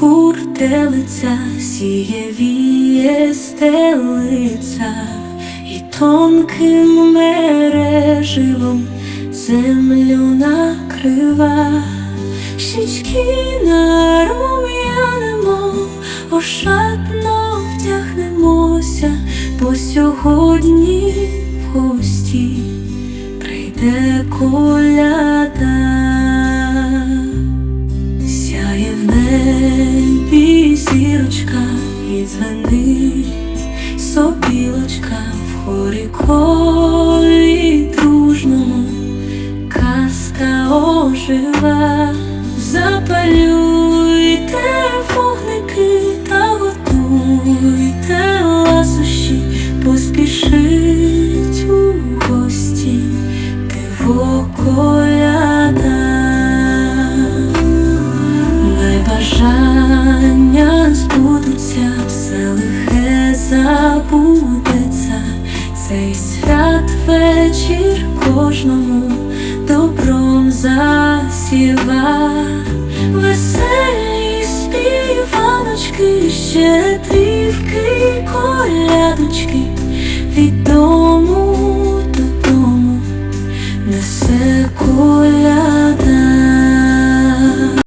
хуртелиця, сіє віє стелиця, і тонким мереживом землю накрива, щічки нарум'янимо, ошатно втягнемося, бо сьогодні в гості прийде коляда. Дзвенить сопілочка в хорі колі дружному, казка ожива, запалюйте вогники та готуйте ласощі, поспішить у гості коляда. Найбажання збудуться, цей свят вечір кожному добром засіва, веселі співаночки, щедрівки, колядочки від дому